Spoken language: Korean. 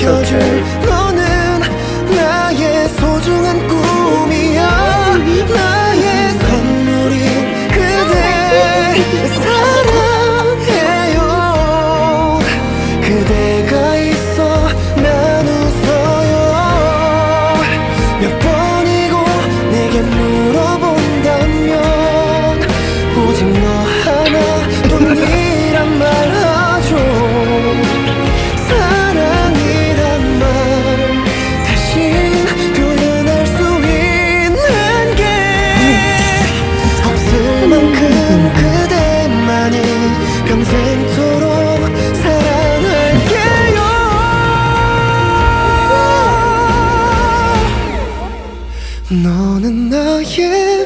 지켜줄 너는 나의 소중한 꿈. 평생토록 사랑할게요. 너는 나의